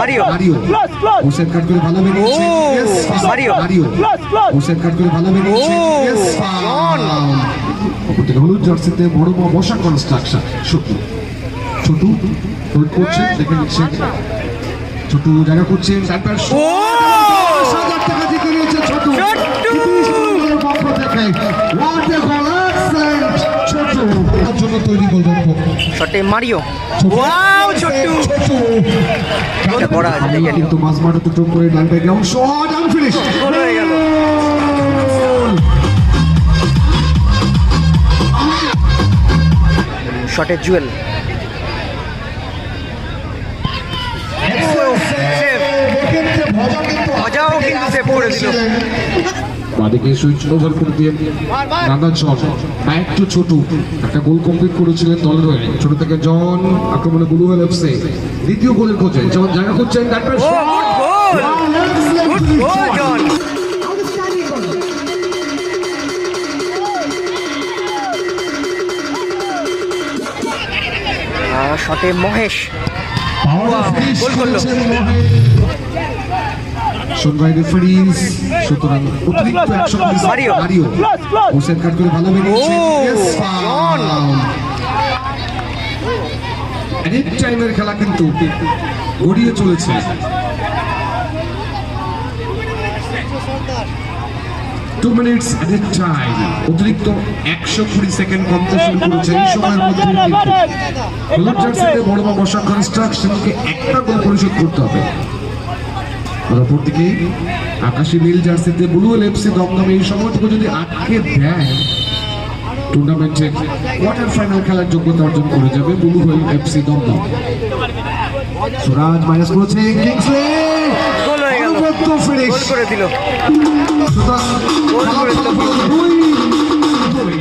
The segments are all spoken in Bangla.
মারিও। মারিও হোসেন কাট করে ভালো বেরিয়েছে. মারিও। মারিও হোসেন কাট করে ভালো বেরিয়েছে. অপরদিকে হলুদ জার্সিতে বড় বসা কনস্ট্রাকশন ছোটু ছোটু হোল্ড করছে দেখে নিচ্ছে। ছোটু জায়গা করছে নিয়েছে ছোটু ছোটু জন্য তৈরি গোলরক্ষক শটে মারিও। ওয়াও ছোট্টু। ছোটু এটা করা আছে কিন্তু মাঝ মাঠে দুটো করে ডান ব্যাকগ্রাউন্ড শট আনফিনিশ গোল হয়ে গেল। শটে জুয়েল। মজাও কিন্তু সেভ করে দিল। বাদিকে সুইচ ওভার করে দিয়ে নানা জন ব্যাক টু ছোটু একটা গোল কমপ্লিট করেছিলেন দলের হয়ে। ছোট থেকে জন আক্রমণে গুলুওয়েল এফসি দ্বিতীয় গোলের খোঁজে জন জায়গা জন! শটে মহেশ। গোল করল। সোনবাই রেফারিজ সুতরাং অতিরিক্ত একশো মারিও। হোসেন কাট করে ভালো বেরিয়েছে টাইমের খেলা কিন্তু গড়িয়ে চলেছে। Two minutes at a time অতিরিক্ত একশো কুড়ি সেকেন্ড কমতে শুরু করেছে। এই সময়ের মধ্যে হলুদ জার্সিতে বড় মা বসা কনস্ট্রাকশনকে একটা গোল পরিশোধ করতে হবে। অপরদিকে আকাশি নীল জার্সিতে ব্লু এফসি দমদমে এই সময়টুকু যদি আটকে দেয় টুর্নামেন্টে কোয়ার্টার ফাইনাল খেলার যোগ্যতা অর্জন করে যাবে blue whale FC Dum Dum. Suraj minus করেছে কিংসলে হয়ে করে দিল সুতরাং গোল করে দিল ফলাফল দুই দুই।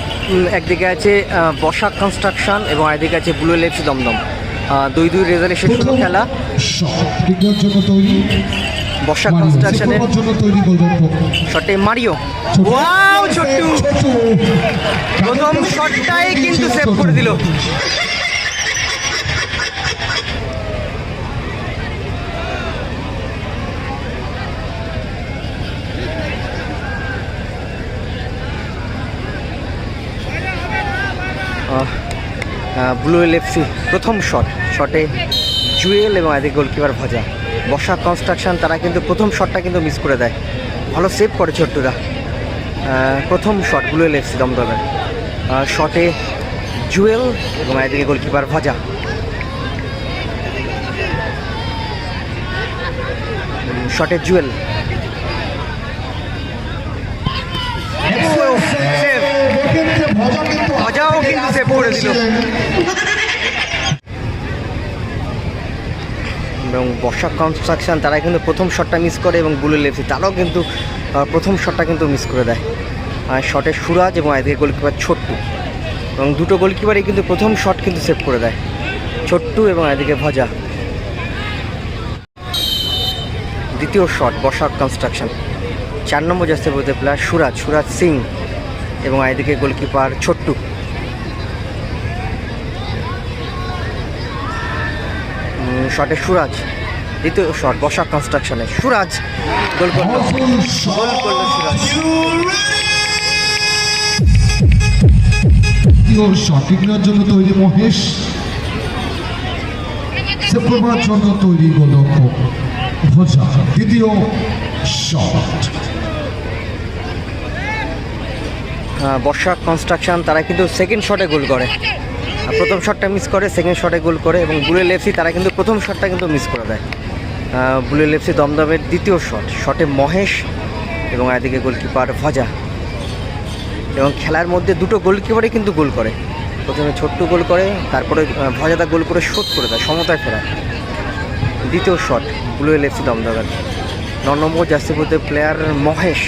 উম, একদিকে আছে বসাক কনস্ট্রাকশন এবং একদিকে আছে ব্লু এলএফসি দমদম। দুই দুই রেজাল্টে শুধু হলো খেলা। বসাক কনস্ট্রাকশনের গোলরক্ষক শটে মারিও। ওয়াও ছোট্টু। প্রথম শটটাই কিন্তু সেভ করে দিল। ব্লু এলএফসি প্রথম শট শটে জুয়েল এবং এদিকে গোলকিপার ভজা। বসা কনস্ট্রাকশন তারা কিন্তু প্রথম শটটা কিন্তু মিস করে দেয়। ভালো সেভ করে ছোট্টুরা প্রথম শট ব্লু এলএফসি দমদমের শটে জুয়েল এবং এদিকে গোলকিপার ভজা। শটে জুয়েল ভজাও কিন্তু দিল এবং বর্ষা কনস্ট্রাকশন তারা কিন্তু প্রথম শটটা মিস করে এবং বুলু লেফসি তারাও কিন্তু প্রথম শটটা কিন্তু মিস করে দেয়। আর শটে সুরাজ এবং এদিকে গোলকিপার ছোট্টু। এবং দুটো গোলকিপারই কিন্তু প্রথম শট কিন্তু সেভ করে দেয়। ছোট্টু এবং এদিকে ভজা। দ্বিতীয় শট বর্ষা কনস্ট্রাকশন চার নম্বর যাচ্ছে বলতে প্লেয়ার সুরাজ সুরাজ সিং এবং এদিকে গোলকিপার ছোট্টু। শটে সুরাজ দ্বিতীয় শট বসা কনস্ট্রাকশনে সুরাজ গোল করল। গোল করল সুরাজ। শট টিকার জন্য তৈরি মহেশ। সেপ্টেম্বর জন্য তৈরি গোলরক্ষক ভোজা দ্বিতীয় শট। বর্ষা কনস্ট্রাকশন তারা কিন্তু সেকেন্ড শটে গোল করে। প্রথম শটটা মিস করে সেকেন্ড শটে গোল করে এবং বুলেল এফসি তারা কিন্তু প্রথম শটটা কিন্তু মিস করে দেয়। বুলেল এফসি দমদমের দ্বিতীয় শট শটে মহেশ এবং এদিকে গোলকিপার ভজা। এবং খেলার মধ্যে দুটো গোলকিপারই কিন্তু গোল করে। প্রথমে ছোট্ট গোল করে, তারপরে ভজাদা গোল করে শোধ করে দেয় সমতায় ফেরায়। দ্বিতীয় শট ব্লু এল এফসি দমদমের। ন নম্বর জার্সিপুরতে প্লেয়ার মহেশ।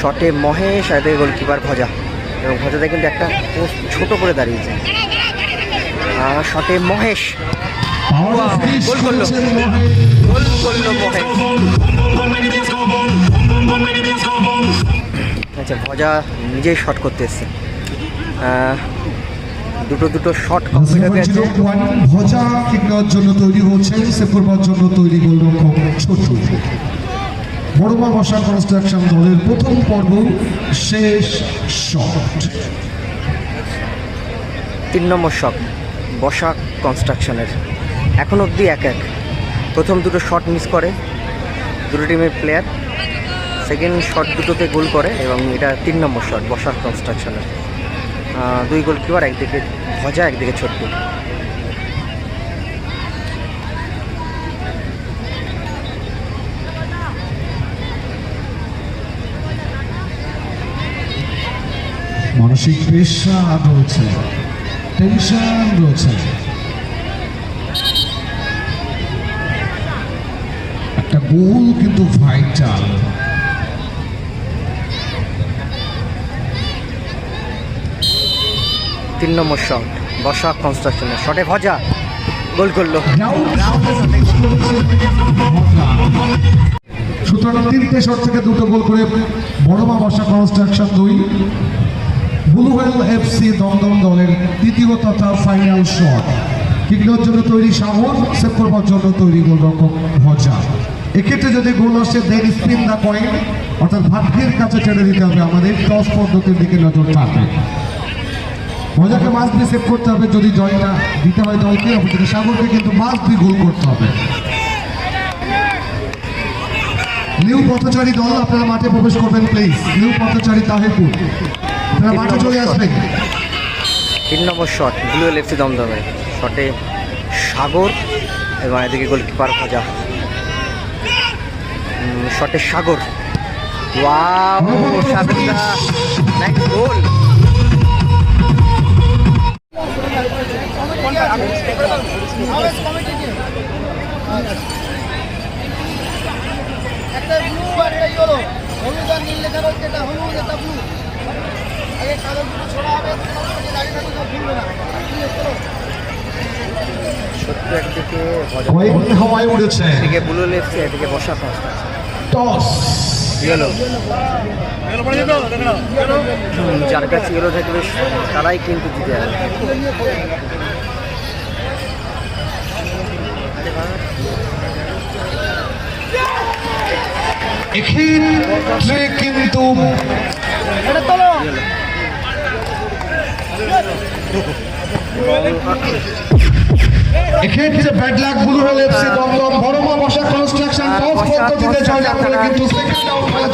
শটে মহেশ, আর গোলকিপার ভজা। এবং ভজাদা কিন্তু একটা পোস্ট ছোট করে দাঁড়িয়েছে। আর শটে মহেশ। গোল করল। গোল করল মহেশ। নিয়েছে ভজা নিজেই শট করতে এসছে। দুটো দুটো শট কমপ্লিট হয়ে গেছে। ভজা কিক জন্য তৈরি হচ্ছে জন্য তৈরি গোলরক্ষক ছোট। বড়মা বসা কনস্ট্রাকশন দলের প্রথম পর্ব শেষ শট। তিন নম্বর শট, বসা কনস্ট্রাকশনের। এখন অবধি এক এক। প্রথম দুটো শট মিস করে, দুটো টিমের প্লেয়ার সেকেন্ড শট দুটোতে গোল করে এবং এটা তিন নম্বর শট বসা কনস্ট্রাকশনের। দুই গোলকিপার একদিকে, ভজা একদিকে ছোট্ট মানসিক প্রেশার রয়েছে টেনশন রয়েছে। একটা গোল কিন্তু ভাইটাল তিন নম্বর শট বসা কনস্ট্রাকশনের শটে ভজা গোল করল। সুতরাং তিনটে শট থেকে দুটো গোল করে বড়মা বসা কনস্ট্রাকশন দুই। ব্লুওয়েল এফসি দমদম দলের তৃতীয় তথা ফাইনাল শট কিকনোর জন্য তৈরি সাগর সেভ করবার জন্য তৈরি গোলরক্ষক ভজা। এক্ষেত্রে যদি গোল আসে দেন স্পিন দা কয়েন অর্থাৎ ভাগ্যের কাছে ছেড়ে দিতে হবে আমাদের টস পদ্ধতির দিকে নজর থাকবে। মজাকে মাছ দিয়ে সেভ করতে হবে, যদি জয়টা দিতে হয় দলকে অপরদিকে সাগরকে, কিন্তু মাছ দিয়ে গোল করতে হবে। নিউ পথচারী দল, আপনারা মাঠে প্রবেশ করবেন প্লিজ নিউ পথচারী তাহেরপুর। আসবেন তিন নম্বর শট ব্লু এলএফসি দমদমে। শটে সাগর এবং এদিকে গোলকিপার ভজা শটে সাগর। ওয়াও সাগরদা নেক্সট গোল একটা ব্লু আর একটা ইয়েলো হলুদ আর নীল লেখা রয়েছে এটা হলুদ এটা ব্লু সত্যি একদিকে ভজা কয়েক হাওয়ায় উড়েছে। এদিকে ব্লু এলএফসি এদিকে বসা সংস্থা টস ইয়েলো যার কাছে ইয়েলো থাকবে তারাই কিন্তু জিতে যাবে। এক্ষেত্রে কিন্তু এটা তোলো এক্ষেত্রে ব্যাড লাকগুলো হলে এফসি দমদম, বড়মা বসা কনস্ট্রাকশন টস পদ্ধতিতে জয়লাভ করে কিন্তু সেকেন্ড আউট খেলা